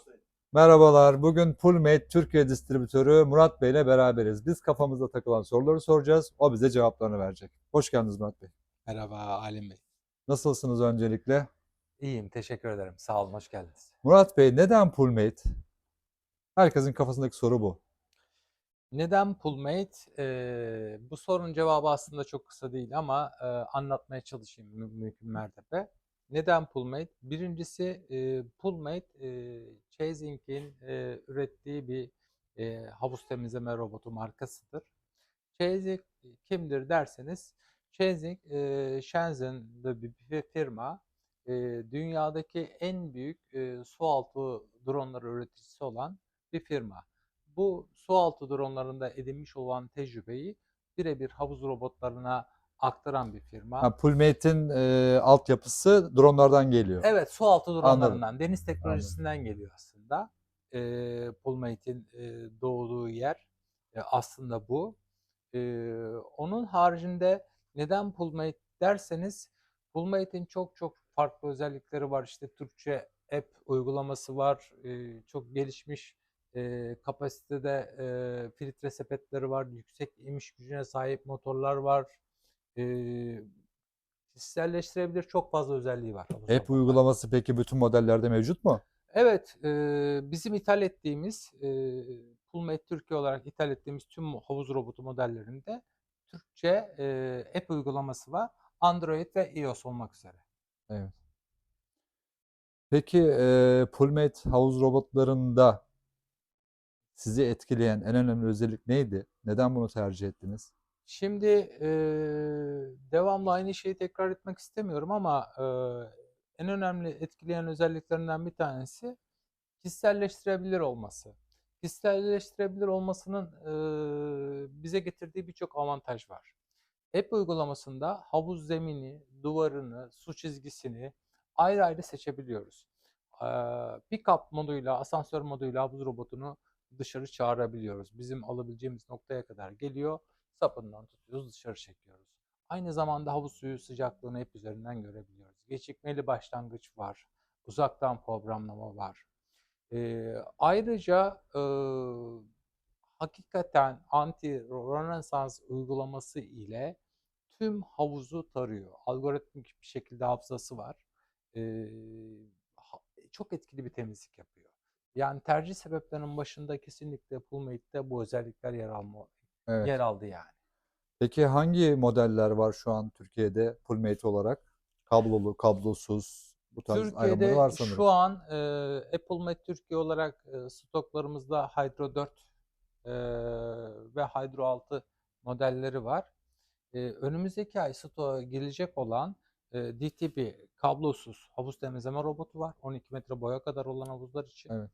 Başlayın. Merhabalar. Bugün Pullmate Türkiye distribütörü Murat Bey ile beraberiz. Biz kafamızda takılan soruları soracağız. O bize cevaplarını verecek. Hoş geldiniz Murat Bey. Merhaba Alim Bey. Nasılsınız öncelikle? İyiyim, teşekkür ederim. Sağ olun, hoş geldiniz. Murat Bey neden Pullmate? Herkesin kafasındaki soru bu. Neden Pullmate? Ee, bu sorunun cevabı aslında çok kısa değil ama e, anlatmaya çalışayım mü- mümkün mertebe. Neden Pullmate? Birincisi e, Pullmate, e, Chasing'in e, ürettiği bir e, havuz temizleme robotu markasıdır. Chasing kimdir derseniz, Chasing e, Shenzhen'de bir firma. E, dünyadaki en büyük e, su altı dronları üreticisi olan bir firma. Bu su altı dronlarında edinmiş olan tecrübeyi birebir havuz robotlarına aktaran bir firma. Ha, Pullmate'in e, altyapısı dronlardan geliyor. Evet, su altı Anladım. dronlarından, deniz teknolojisinden geliyor aslında. Ee, Pullmate'in e, doğduğu yer e, aslında bu. Ee, onun haricinde neden Pullmate derseniz, Pullmate'in çok çok farklı özellikleri var. İşte Türkçe app uygulaması var, e, çok gelişmiş e, kapasitede e, filtre sepetleri var, yüksek emiş gücüne sahip motorlar var. E, kişiselleştirebilir çok fazla özelliği var. robotlarının. uygulaması peki bütün modellerde mevcut mu? Evet, e, bizim ithal ettiğimiz, e, Pullmate Türkiye olarak ithal ettiğimiz tüm havuz robotu modellerinde Türkçe e, app uygulaması var. Android ve iOS olmak üzere. Evet. Peki e, Pullmate havuz robotlarında sizi etkileyen en önemli özellik neydi? Neden bunu tercih ettiniz? Şimdi e, devamlı aynı şeyi tekrar etmek istemiyorum ama e, en önemli etkileyen özelliklerinden bir tanesi kişiselleştirebilir olması. Kişiselleştirebilir olmasının e, bize getirdiği birçok avantaj var. App uygulamasında havuz zemini, duvarını, su çizgisini ayrı ayrı seçebiliyoruz. E, pick-up moduyla, asansör moduyla havuz robotunu dışarı çağırabiliyoruz. Bizim alabileceğimiz noktaya kadar geliyor sapından tutuyoruz dışarı çekiyoruz. Aynı zamanda havuz suyu sıcaklığını hep üzerinden görebiliyoruz. Gecikmeli başlangıç var. Uzaktan programlama var. Ee, ayrıca e, hakikaten anti rönesans uygulaması ile tüm havuzu tarıyor. Algoritmik bir şekilde hafızası var. Ha- çok etkili bir temizlik yapıyor. Yani tercih sebeplerinin başında kesinlikle Pullmate'de bu özellikler yer alma, Evet. yer aldı yani. Peki hangi modeller var şu an Türkiye'de Pullmate olarak? Kablolu, kablosuz bu tarz ayrımları Türkiye'de var sanırım. şu an e, Apple Med Türkiye olarak e, stoklarımızda Hydro 4 e, ve Hydro 6 modelleri var. E, önümüzdeki ay stoğa gelecek olan e, DTP kablosuz havuz temizleme robotu var. 12 metre boya kadar olan havuzlar için. Evet.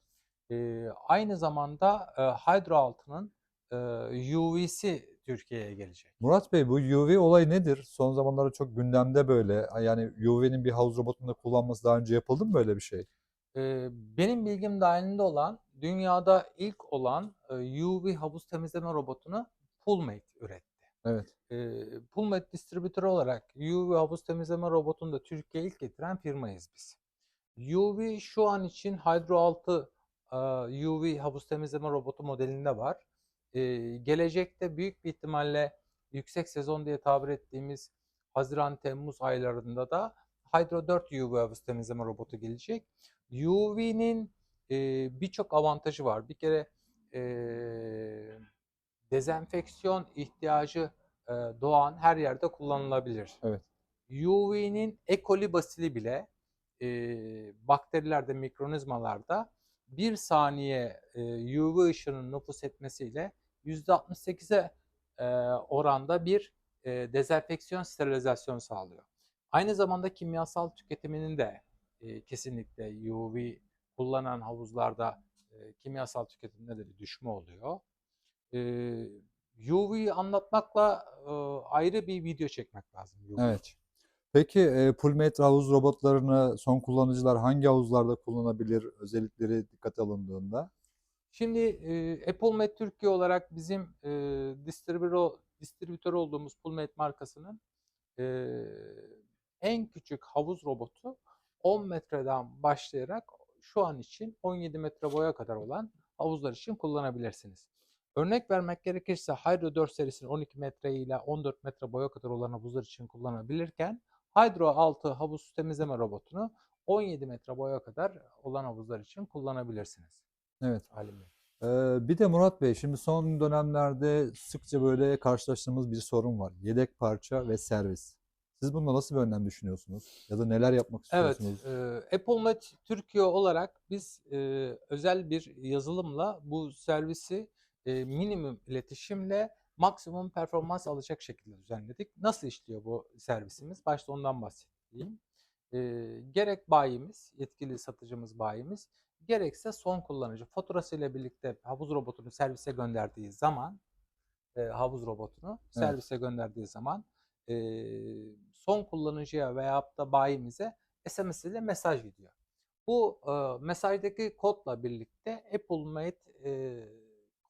E, aynı zamanda e, Hydro 6'nın e, UV'si Türkiye'ye gelecek. Murat Bey bu UV olay nedir? Son zamanlarda çok gündemde böyle. Yani UV'nin bir havuz robotunda kullanması daha önce yapıldı mı böyle bir şey? Benim bilgim dahilinde olan, dünyada ilk olan e, UV havuz temizleme robotunu Pullmate üretti. Evet. Ee, Pullmate distribütörü olarak UV havuz temizleme robotunu da Türkiye'ye ilk getiren firmayız biz. UV şu an için Hydro 6 e, UV havuz temizleme robotu modelinde var. Ee, gelecekte büyük bir ihtimalle yüksek sezon diye tabir ettiğimiz Haziran-Temmuz aylarında da Hydro 4 UV havuz temizleme robotu gelecek. UV'nin e, birçok avantajı var. Bir kere e, dezenfeksiyon ihtiyacı e, doğan her yerde kullanılabilir. Evet. UV'nin E. coli basili bile e, bakterilerde, mikronizmalarda bir saniye e, UV ışının nüfus etmesiyle %68'e e, oranda bir e, dezenfeksiyon, sterilizasyon sağlıyor. Aynı zamanda kimyasal tüketiminin de e, kesinlikle UV kullanan havuzlarda e, kimyasal tüketimde de bir düşme oluyor. E, UV'yi anlatmakla ayrı bir video çekmek lazım. UV Evet. için. Peki e, Pullmate havuz robotlarını son kullanıcılar hangi havuzlarda kullanabilir? Özellikleri dikkate alındığında. Şimdi e, Apple Türkiye olarak bizim e, distribütör, distribütör olduğumuz Pullmate markasının e, en küçük havuz robotu 10 metreden başlayarak şu an için 17 metre boya kadar olan havuzlar için kullanabilirsiniz. Örnek vermek gerekirse Hydro 4 serisinin 12 metre ile 14 metre boya kadar olan havuzlar için kullanabilirken Hydro 6 havuz temizleme robotunu 17 metre boya kadar olan havuzlar için kullanabilirsiniz. Evet. Halim Bey. Ee, bir de Murat Bey, şimdi son dönemlerde sıkça böyle karşılaştığımız bir sorun var. Yedek parça ve servis. Siz bununla nasıl bir önlem düşünüyorsunuz? Ya da neler yapmak Evet, istiyorsunuz? e, AppleNet Türkiye olarak biz e, özel bir yazılımla bu servisi e, minimum iletişimle maksimum performans alacak şekilde düzenledik. Nasıl işliyor bu servisimiz? Başta ondan bahsedeyim. E, gerek bayimiz, yetkili satıcımız bayimiz, gerekse son kullanıcı faturasıyla birlikte havuz robotunu servise gönderdiği zaman, e, havuz robotunu Evet. servise gönderdiği zaman e, son kullanıcıya veyahut da bayimize SMS ile mesaj gidiyor. Bu e, mesajdaki kodla birlikte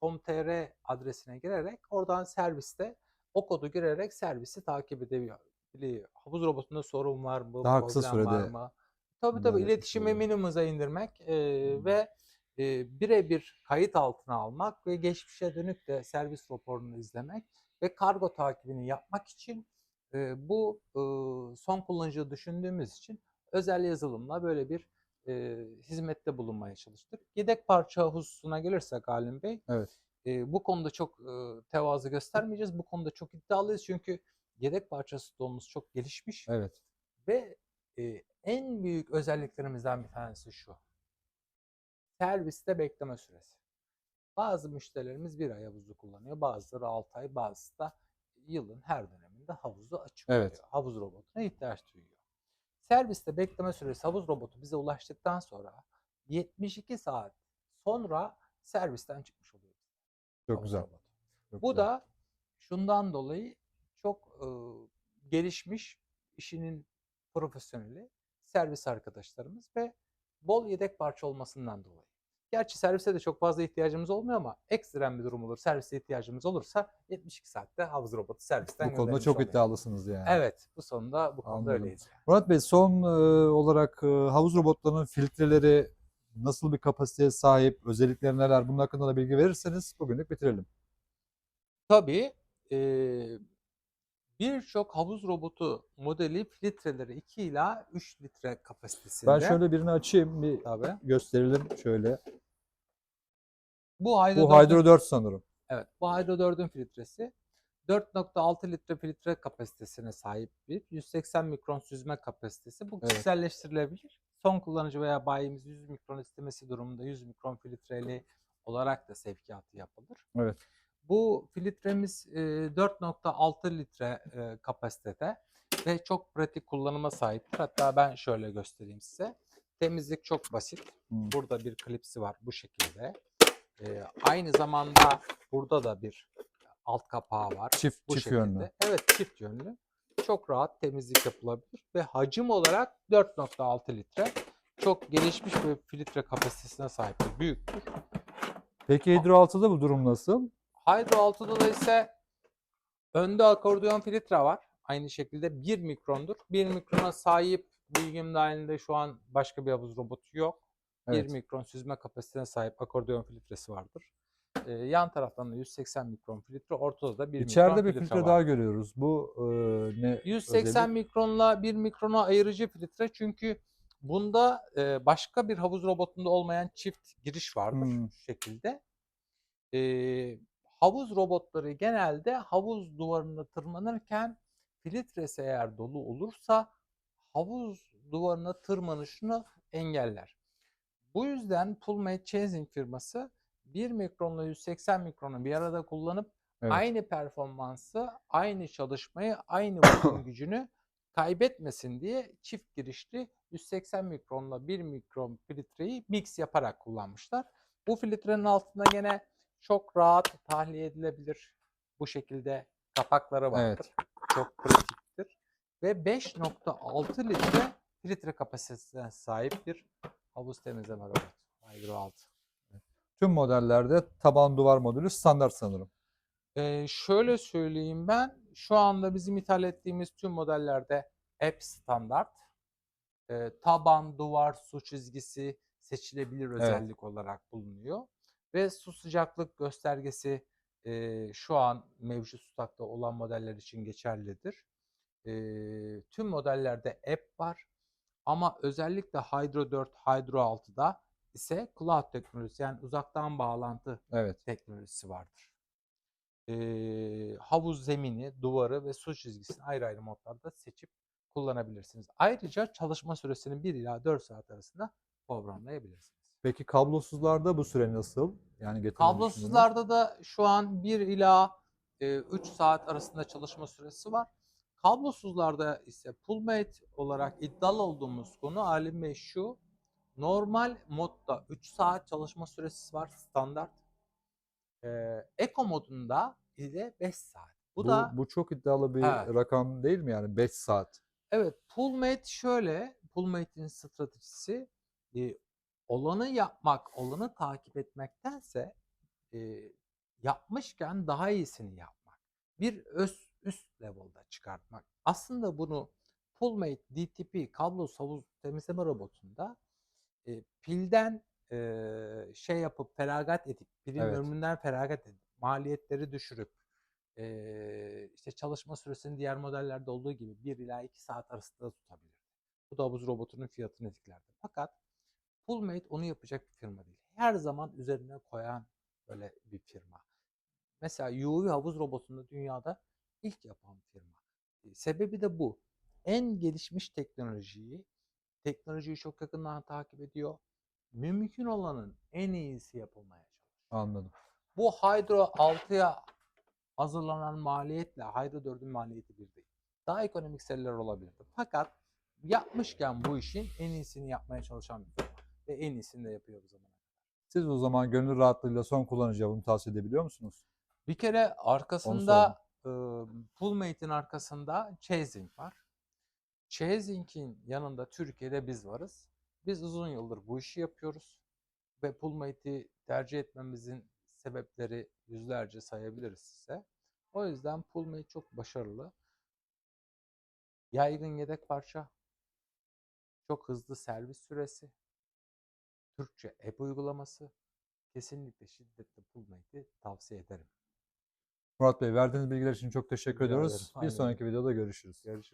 applemate.com.tr adresine girerek oradan serviste o kodu girerek servisi takip edebiliyor. Biliyor. Havuz robotunda sorun var mı? Daha kısa problem var sürede mı? Tabii tabii etmiş iletişimi oluyor. minimum'a indirmek e, ve e, birebir kayıt altına almak ve geçmişe dönük de servis raporunu izlemek ve kargo takibini yapmak için e, bu e, son kullanıcıyı düşündüğümüz için özel yazılımla böyle bir e, hizmette bulunmaya çalıştık. Yedek parça hususuna gelirsek Halim Bey, Evet. e, bu konuda çok e, tevazu göstermeyeceğiz. Bu konuda çok iddialıyız çünkü yedek parça stoğumuz çok gelişmiş Evet. ve e, en büyük özelliklerimizden bir tanesi şu. Serviste bekleme süresi. Bazı müşterilerimiz bir ay havuzu kullanıyor. Bazıları 6 ay, bazısı da yılın her döneminde havuzu açık Evet. oluyor. Havuz robotuna ihtiyaç duyuyor. Serviste bekleme süresi havuz robotu bize ulaştıktan sonra 72 saat sonra servisten çıkmış oluyor. Çok havuz güzel. robotu. Çok Bu güzel. da şundan dolayı çok e, gelişmiş işinin profesyoneli servis arkadaşlarımız ve bol yedek parça olmasından dolayı. Gerçi servise de çok fazla ihtiyacımız olmuyor ama ekstrem bir durum olur. Servise ihtiyacımız olursa 72 saatte havuz robotu servisten Bu konuda çok oluyor. iddialısınız yani. Evet, bu sonunda bu konuda Anladım. öyleyiz. yani. Murat Bey son e, olarak e, havuz robotlarının filtreleri nasıl bir kapasiteye sahip, özellikleri neler bunun hakkında da bilgi verirseniz bugünlük bitirelim. Tabii eee, birçok havuz robotu modeli filtreleri 2 ila 3 litre kapasitesinde. Ben şöyle birini açayım bir Tabii. gösterelim şöyle. Bu Hydro Bu 4'ün Hydro 4 sanırım. Evet, bu Hydro 4'ün filtresi 4.6 litre filtre kapasitesine sahip bir 180 mikron süzme kapasitesi. Bu Evet. kişiselleştirilebilir. Son kullanıcı veya bayimiz 100 mikron istemesi durumunda 100 mikron filtreli olarak da sevkiyatı yapılır. Evet. Bu filtremiz e, 4.6 litre kapasitede ve çok pratik kullanıma sahiptir. Hatta ben şöyle göstereyim size. Temizlik çok basit. Hmm. Burada bir klipsi var bu şekilde. Ee, aynı zamanda burada da bir alt kapağı var. Çift bu çift şekilde. yönlü. Evet çift yönlü. Çok rahat temizlik yapılabilir ve hacim olarak 4.6 litre. Çok gelişmiş bir filtre kapasitesine sahiptir. Büyüktür. Peki Hydro 6'da bu durum nasıl? Hydro 6'da da ise önde akordeon filtre var. Aynı şekilde 1 mikrondur. 1 mikrona sahip bilgim dahilinde şu an başka bir havuz robotu yok. 1 Evet. mikron süzme kapasitesine sahip akordeon filtresi vardır. Ee, yan taraftan da 180 mikron filtre, ortada da 1 İçeride mikron bir filtre, filtre var. daha görüyoruz. Bu e, ne 180 özellik? mikronla 1 mikrona ayırıcı filtre çünkü bunda e, başka bir havuz robotunda olmayan çift giriş vardır Hmm. şu şekilde. E, havuz robotları genelde havuz duvarına tırmanırken filtresi eğer dolu olursa havuz duvarına tırmanışını engeller. Bu yüzden Pullmate Chasing firması 1 mikronla 180 mikronu bir arada kullanıp Evet. aynı performansı, aynı çalışmayı, aynı vakum gücünü kaybetmesin diye çift girişli 180 mikronla 1 mikron filtreyi mix yaparak kullanmışlar. Bu filtrenin altında gene çok rahat tahliye edilebilir. Bu şekilde kapakları vardır. Çok pratiktir. Ve 5.6 litre filtre kapasitesine sahip bir havuz temizleme robotu. Hydro 6. Tüm modellerde taban duvar modülü standart sanırım. Ee, şöyle söyleyeyim ben, şu anda bizim ithal ettiğimiz tüm modellerde app standart, Ee, taban, duvar, su çizgisi, seçilebilir özellik olarak bulunuyor. Ve su sıcaklık göstergesi e, şu an mevcut stokta olan modeller için geçerlidir. E, tüm modellerde app var. Ama özellikle Hydro 4, Hydro 6'da ise cloud teknolojisi yani uzaktan bağlantı Evet. teknolojisi vardır. Ee, havuz zemini, duvarı ve su çizgisini ayrı ayrı modlarda seçip kullanabilirsiniz. Ayrıca çalışma süresini 1 ila 4 saat arasında programlayabilirsiniz. Peki kablosuzlarda bu süre nasıl? Yani getirme Kablosuzlarda da şu an 1 ila 3 saat arasında çalışma süresi var. Kablosuzlarda ise Pullmate olarak iddialı olduğumuz konu Alim Bey şu. Normal modda 3 saat çalışma süresi var standart. Ee, Eco modunda ile 5 saat. Bu, Bu, da bu çok iddialı bir Evet. rakam değil mi yani 5 saat? Evet, Pullmate şöyle, Pullmate'in stratejisi e, olanı yapmak, olanı takip etmektense e, yapmışken daha iyisini yapmak. Bir öz, üst level'da çıkartmak. Aslında bunu Pullmate DTP kablosuz havuz temizleme robotunda e, pilden e, şey yapıp feragat edip, pilin Evet. ömründen feragat edip, maliyetleri düşürüp, e, işte çalışma süresini diğer modellerde olduğu gibi 1 ila 2 saat arasında tutabilir. Bu da havuz robotunun fiyatını etkilerdi. Fakat Pullmate onu yapacak bir firma değil. Her zaman üzerine koyan böyle bir firma. Mesela UV havuz robotunu dünyada ilk yapan firma. Sebebi de bu. En gelişmiş teknolojiyi, teknolojiyi çok yakından takip ediyor. Mümkün olanın en iyisi yapılmaya çalışıyor. Anladım. Bu Hydro 6'ya hazırlanan maliyetle Hydro 4'ün maliyeti bir değil. Daha ekonomik seriler olabilirdi. Fakat yapmışken bu işin en iyisini yapmaya çalışan bir firma. Ve en iyisini de yapıyor bu zamana kadar. Siz o zaman gönül rahatlığıyla son kullanıcıya bunu tavsiye edebiliyor musunuz? Bir kere arkasında e, Pullmate'in arkasında Chasing var. Chasing'in yanında Türkiye'de biz varız. Biz uzun yıldır bu işi yapıyoruz. Ve Pullmate'i tercih etmemizin sebepleri yüzlerce sayabiliriz size. O yüzden Pullmate çok başarılı. Yaygın yedek parça. Çok hızlı servis süresi. Türkçe app uygulaması. Kesinlikle şiddetle Pullmate'i tavsiye ederim. Murat Bey verdiğiniz bilgiler için çok teşekkür Rica ediyoruz. ederim. Bir Aynen sonraki videoda görüşürüz. Görüşürüz.